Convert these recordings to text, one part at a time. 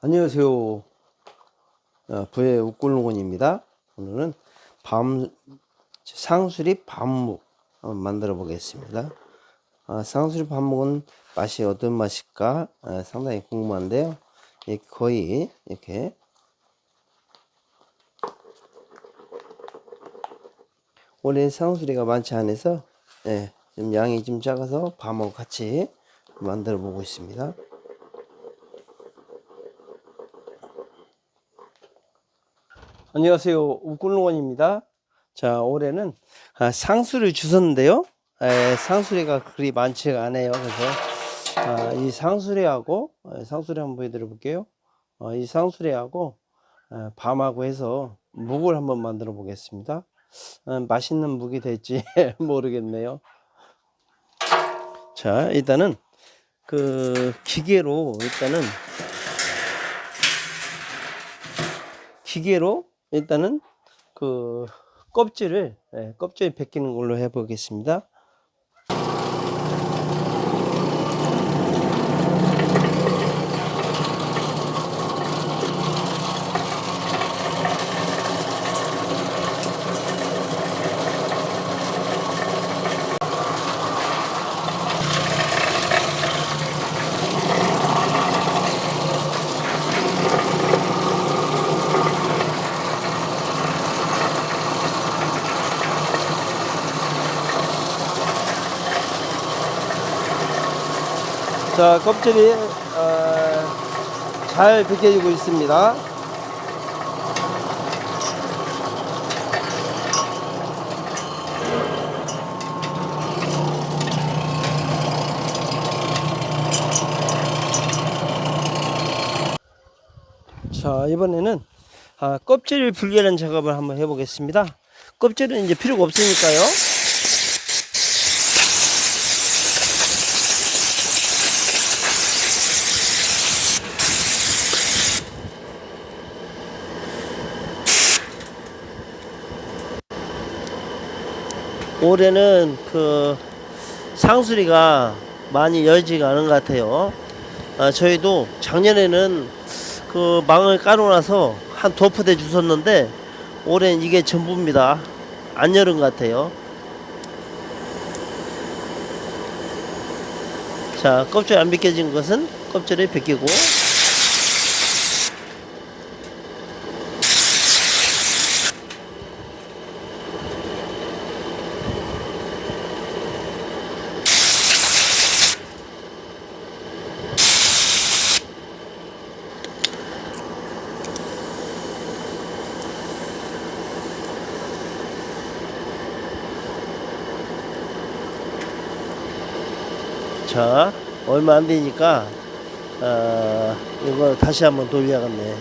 안녕하세요. 어, 부의 웃골농원입니다. 오늘은 밤, 상수리 한번 만들어 보겠습니다. 아, 상수리 밤묵은 맛이 어떤 맛일까 아, 상당히 궁금한데요. 예, 거의 이렇게 올해 상수리가 많지 않아서 예, 좀 양이 좀 작아서 밤하고 같이 만들어 보고 있습니다. 안녕하세요. 우꿀농원입니다. 자, 올해는 아, 상수를 주셨는데요. 에, 상수리가 그리 많지가 않아요. 그래서 아, 이 상수리하고 에, 상수리 한번 보여드려 볼게요. 어, 이 상수리하고 에, 밤하고 해서 묵을 한번 만들어 보겠습니다. 어, 맛있는 묵이 될지 모르겠네요. 자, 일단은 그 기계로 일단은 기계로 일단은 그 껍질을 예, 껍질 벗기는 걸로 해 보겠습니다. 자, 껍질이 어, 잘 벗겨지고 있습니다. 자, 이번에는 아, 껍질 분리하는 작업을 한번 해보겠습니다. 껍질은 이제 필요가 없으니까요. 올해는 그 상수리가 많이 열지가 않은 것 같아요. 아, 저희도 작년에는 그 망을 나서 한두 포대 주웠는데 올해는 이게 전부입니다. 안 열은 것 같아요. 자, 껍질 안 벗겨진 것은 껍질을 벗기고 자, 얼마 안 되니까 어, 이거 다시 한번 돌려야겠네.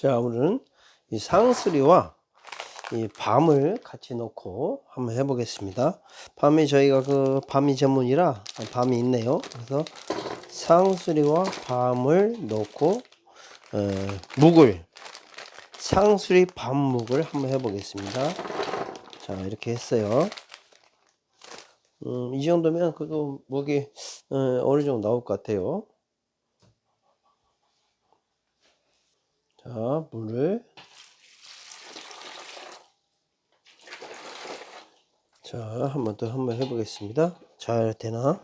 자, 오늘은 이 상수리와 이 밤을 같이 넣고 한번 해보겠습니다. 밤에 저희가 그 밤이 전문이라 밤이 있네요. 그래서 상수리와 밤을 넣고 어, 묵을 상수리 밤묵을 한번 해보겠습니다. 자, 이렇게 했어요. 음, 이 정도면 그래도 목이 어, 어느 정도 나올 것 같아요. 자, 물을 자, 한번 더 한번 해보겠습니다. 잘 되나?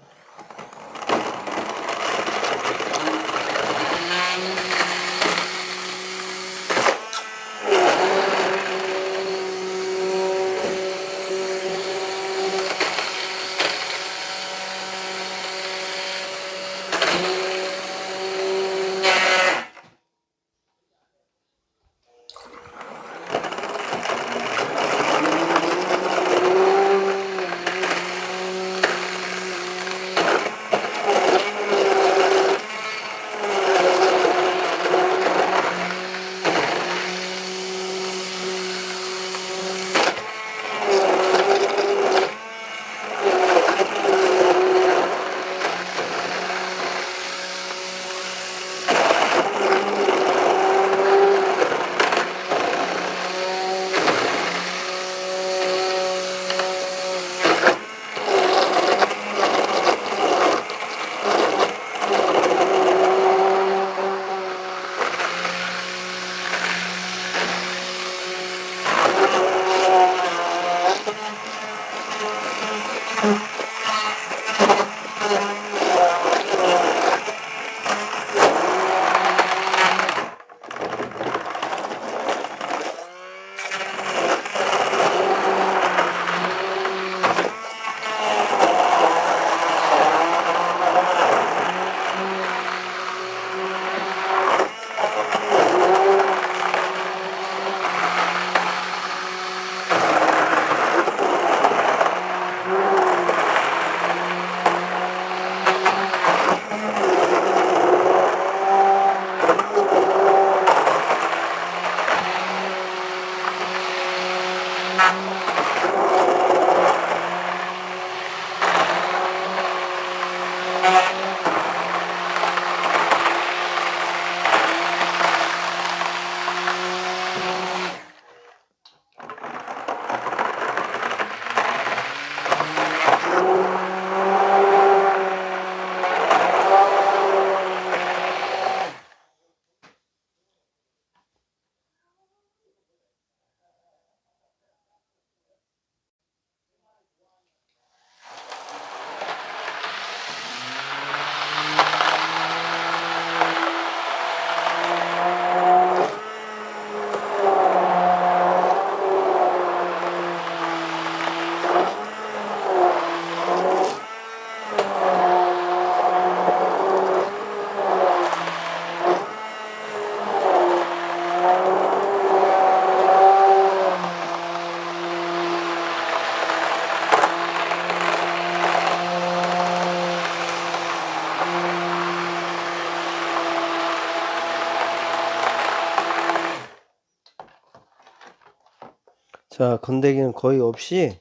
자, 건더기는 거의 없이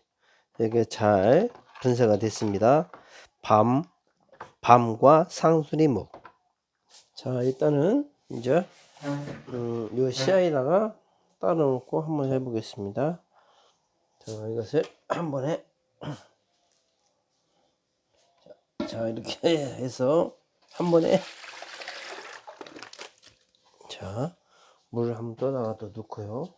이게 잘 분쇄가 됐습니다. 밤, 밤과 상수리목. 자, 일단은 이제 음, 요 씨앗에다가 따로 놓고 한번 해보겠습니다. 자, 이것을 한 번에 자, 자 이렇게 해서 한 번에 자 물을 한번 떠다가 또 넣고요.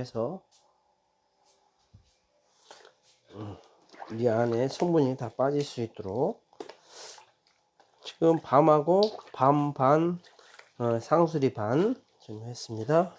해서 음, 이 안에 성분이 다 빠질 수 있도록 지금 밤하고 밤 반, 어, 상수리 반 좀 했습니다.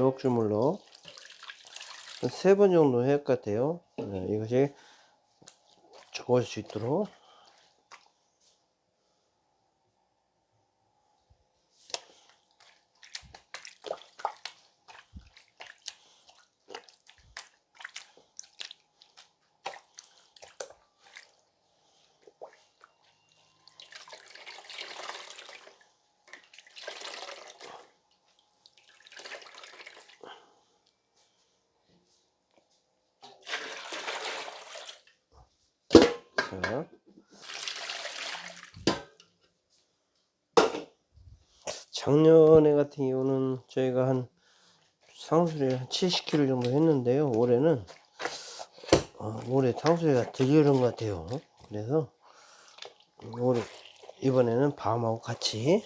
주물럭 주물럭 세 번 정도 해야 할 것 같아요. 네, 이것이 적을 수 있도록 자. 작년에 같은 경우는 저희가 한 한 70kg 정도 했는데요. 올해는 어, 올해 되게 그런 것 같아요. 그래서 올해 이번에는 밤하고 같이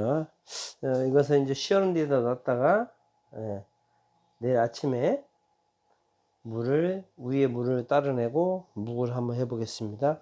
자, 어, 이것은 이제 시원한 데다 놨다가 예, 내일 아침에 물을 위에 물을 따르내고 묵을 한번 해보겠습니다.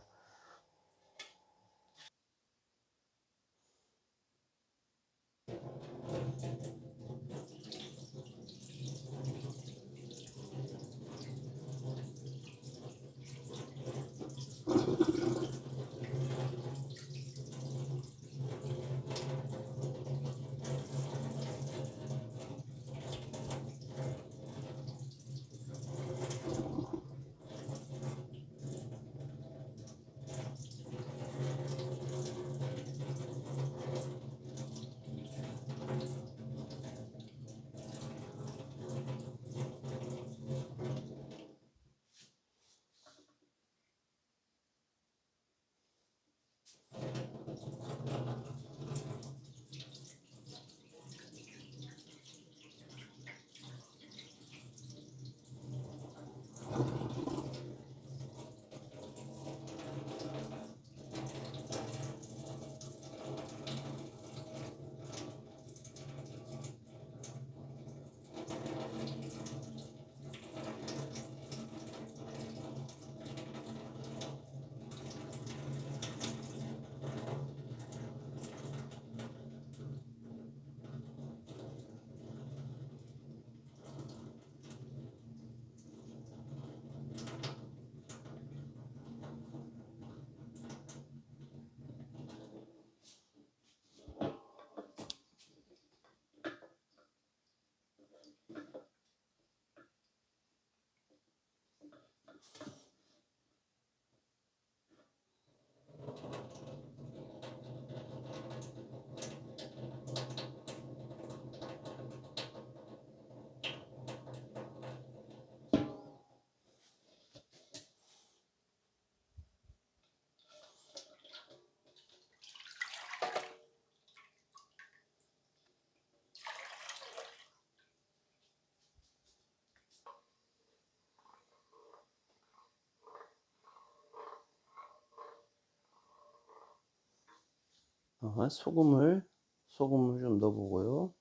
소금을 소금을 좀 넣어보고요.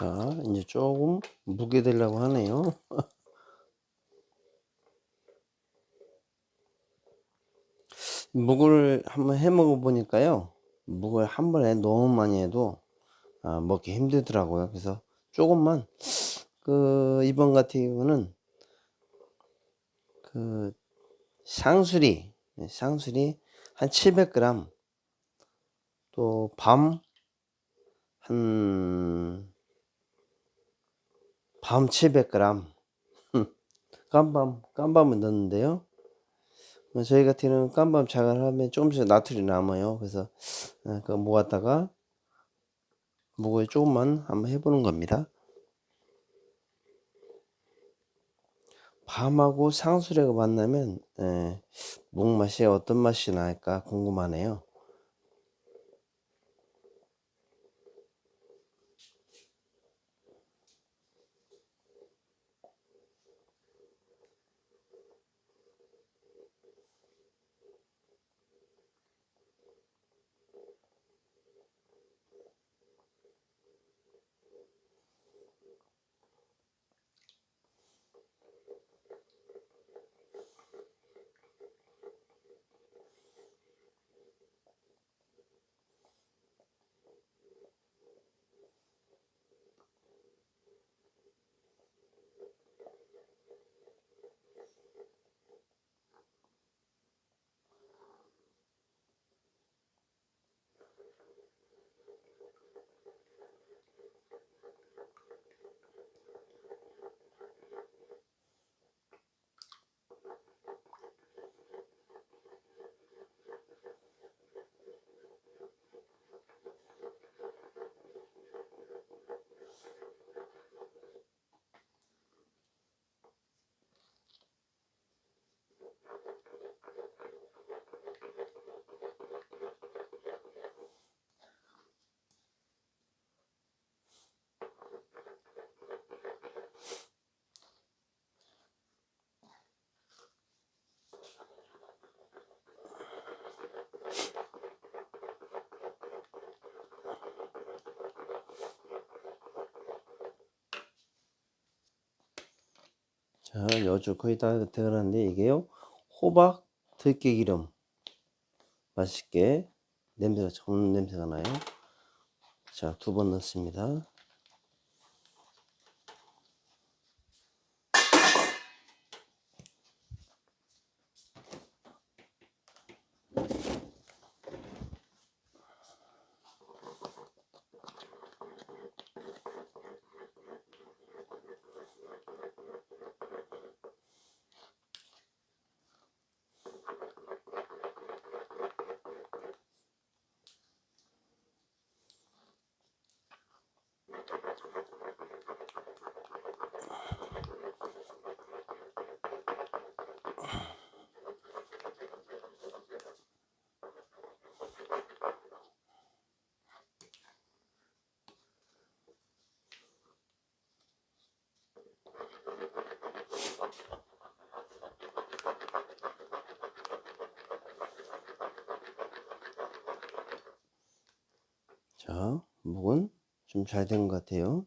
자, 이제 조금 무게 되려고 하네요. 묵을 한번 해 먹어 보니까요. 묵을 한 번에 너무 많이 해도 아, 먹기 힘들더라고요. 그래서 조금만 그 이번 같은 경우는 그 상수리 네, 상수리 한 700g 또 밤 한 밤 700g 깜밤 깜밤을 넣는데요. 어, 저희 같은 경우는 깜밤 자갈 하면 조금씩 나트륨이 남아요. 그래서 어, 그거 모았다가 묵을 조금만 한번 해보는 겁니다. 밤하고 상수레가 만나면 예, 묵 맛이 어떤 맛이 날까 궁금하네요. 자, 여주 거의 다 되어가는데 이게요. 호박 들깨기름 맛있게 냄새가 좋은 냄새가 나요. 자, 두 번 넣습니다. 자, 묵은 좀 잘 된 것 같아요.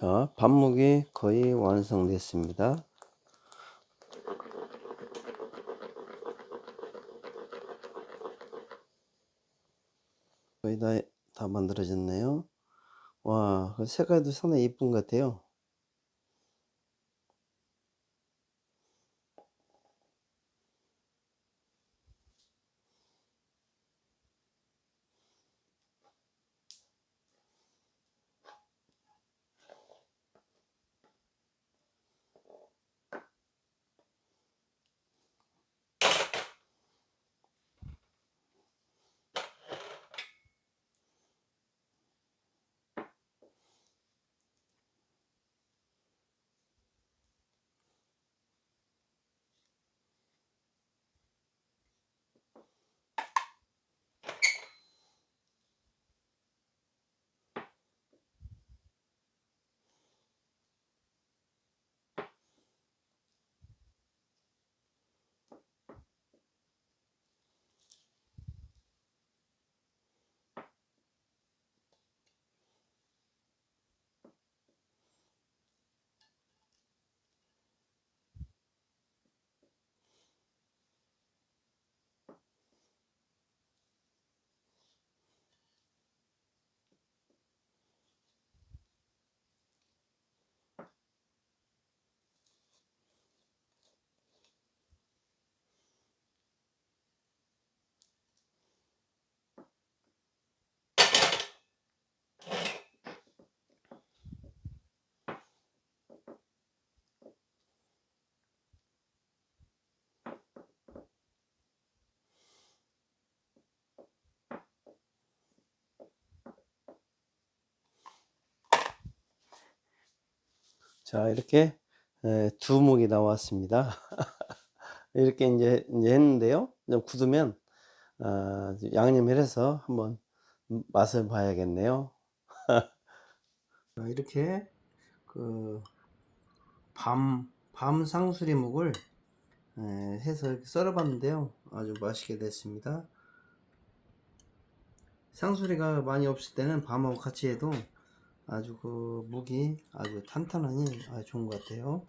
자, 밥묵이 거의 완성됐습니다. 거의 다, 다 만들어졌네요. 와, 그 색깔도 상당히 이쁜 것 같아요. 자, 이렇게 에, 두 목이 나왔습니다. 이렇게 이제, 이제 했는데요. 좀 굳으면 아, 양념을 해서 한번 맛을 봐야겠네요. 자, 이렇게 그 밤, 밤 상수리묵을 에, 해서 썰어봤는데요. 아주 맛있게 됐습니다. 상수리가 많이 없을 때는 밤하고 같이 해도 아주 그 묵이 아주 탄탄하니 아주 좋은 것 같아요.